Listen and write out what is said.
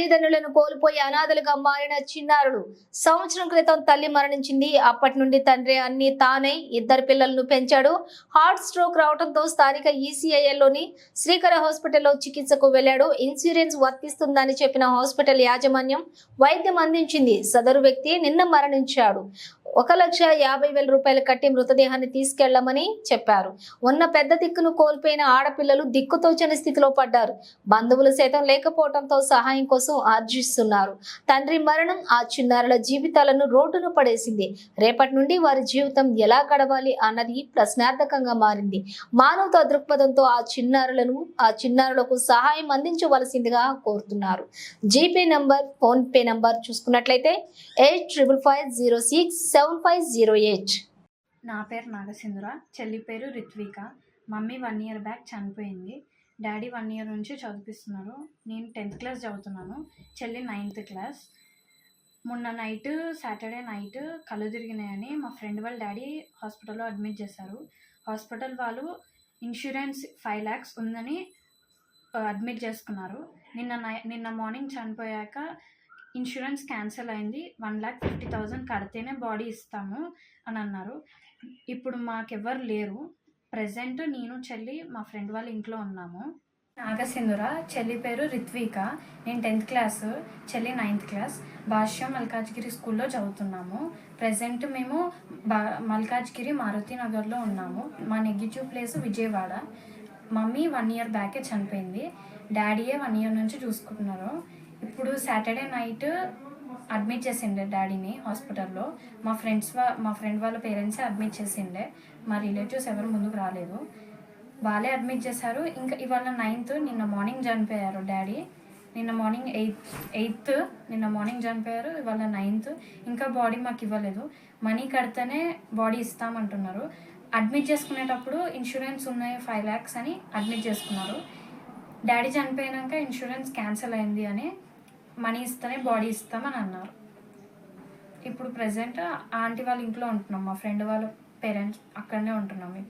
తల్లిదండ్రులను కోల్పోయి అనాథలుగా మారిన చిన్నారులు. సంవత్సరం క్రితం తల్లి మరణించింది. అప్పటి నుండి తండ్రి అన్ని తానే ఇద్దరు పిల్లలను పెంచాడు. హార్ట్ స్ట్రోక్ రావడంతో స్థానిక ఈసీఐఎల్లోని శ్రీకర హాస్పిటల్లో చికిత్సకు వెళ్ళాడు ఇన్సూరెన్స్ వర్తిస్తుందని చెప్పిన హాస్పిటల్ యాజమాన్యం వైద్యం అందించింది. సదరు వ్యక్తి నిన్న మరణించాడు. ఒక లక్ష యాభై వేల రూపాయలు కట్టి మృతదేహాన్ని తీసుకెళ్ళమని చెప్పారు. ఉన్న పెద్ద దిక్కును కోల్పోయిన ఆడపిల్లలు దిక్కుతోచని స్థితిలో పడ్డారు. బంధువులు సైతం లేకపోవడంతో సహాయం కోసం ఆర్జిస్తున్నారు. తండ్రి మరణం ఆ చిన్నారుల జీవితాలను రోడ్డును పడేసింది. రేపటి నుండి వారి జీవితం ఎలా గడవాలి అన్నది ప్రశ్నార్థకంగా మారింది. మానవతా దృక్పథంతో ఆ చిన్నారులను ఆ చిన్నారులకు సహాయం అందించవలసిందిగా కోరుతున్నారు. GPay number PhonePe number చూసుకున్నట్లయితే eight triple five zero six seven five zero eight. నా పేరు నాగసింధుర చెల్లి పేరు Ritvika. Mummy one year back చనిపోయింది. డాడీ వన్ ఇయర్ నుంచి చదివిస్తున్నారు. నేను టెన్త్ క్లాస్ చదువుతున్నాను. చెల్లి నైన్త్ క్లాస్. మొన్న నైట్ సాటర్డే నైట్ కళ్ళు తిరిగినాయని మా ఫ్రెండ్ వాళ్ళ డాడీ హాస్పిటల్లో అడ్మిట్ చేశారు. హాస్పిటల్ వాళ్ళు ఇన్సూరెన్స్ ఫైవ్ ల్యాక్స్ ఉందని అడ్మిట్ చేసుకున్నారు. నిన్న నై నిన్న మార్నింగ్ చనిపోయాక ఇన్సూరెన్స్ క్యాన్సిల్ అయింది. వన్ ల్యాక్ ఫిఫ్టీ థౌజండ్ కడితేనే బాడీ ఇస్తాము అని అన్నారు. ఇప్పుడు మాకెవ్వరు లేరు. ప్రజెంట్ నేను చెల్లి మా ఫ్రెండ్ వాళ్ళ ఇంట్లో ఉన్నాము. నాగసింధుర చెల్లి పేరు రిత్విక. నేను టెన్త్ క్లాస్ చెల్లి నైన్త్ క్లాస్. భాష్య మల్కాజ్గిరి స్కూల్లో చదువుతున్నాము. ప్రజెంట్ మేము బా మల్కాజ్గిరి మారుతి నగర్లో ఉన్నాము. మా negative place Vijayawada. Mummy one year బ్యాకే చనిపోయింది. డాడీయే వన్ ఇయర్ నుంచి చూసుకుంటున్నారు. ఇప్పుడు సాటర్డే నైట్ అడ్మిట్ చేసిండే డాడీని హాస్పిటల్లో. మా ఫ్రెండ్స్ వా మా ఫ్రెండ్ వాళ్ళ పేరెంట్సే అడ్మిట్ చేసిండే. మా రిలేటివ్స్ ఎవరు ముందుకు రాలేదు. వాళ్ళే అడ్మిట్ చేశారు. ఇంకా ఇవాళ నైన్త్ నిన్న మార్నింగ్ చనిపోయారు డాడీ. నిన్న మార్నింగ్ ఎయిత్ ఎయిత్ నిన్న మార్నింగ్ చనిపోయారు. ఇవాళ నైన్త్. ఇంకా బాడీ మాకు ఇవ్వలేదు. మనీ కడితేనే బాడీ ఇస్తామంటున్నారు. అడ్మిట్ చేసుకునేటప్పుడు ఇన్సూరెన్స్ ఉన్నాయి ఫైవ్ ల్యాక్స్ అని అడ్మిట్ చేసుకున్నారు. డాడీ చనిపోయాక ఇన్సూరెన్స్ క్యాన్సిల్ అయింది అని మనీ ఇస్తేనే బాడీ ఇస్తామని అన్నారు. ఇప్పుడు ప్రజెంట్ ఆంటీ వాళ్ళ ఇంట్లో ఉంటున్నాం. మా ఫ్రెండ్ వాళ్ళ పేరెంట్స్ అక్కడనే ఉంటున్నాం. మేము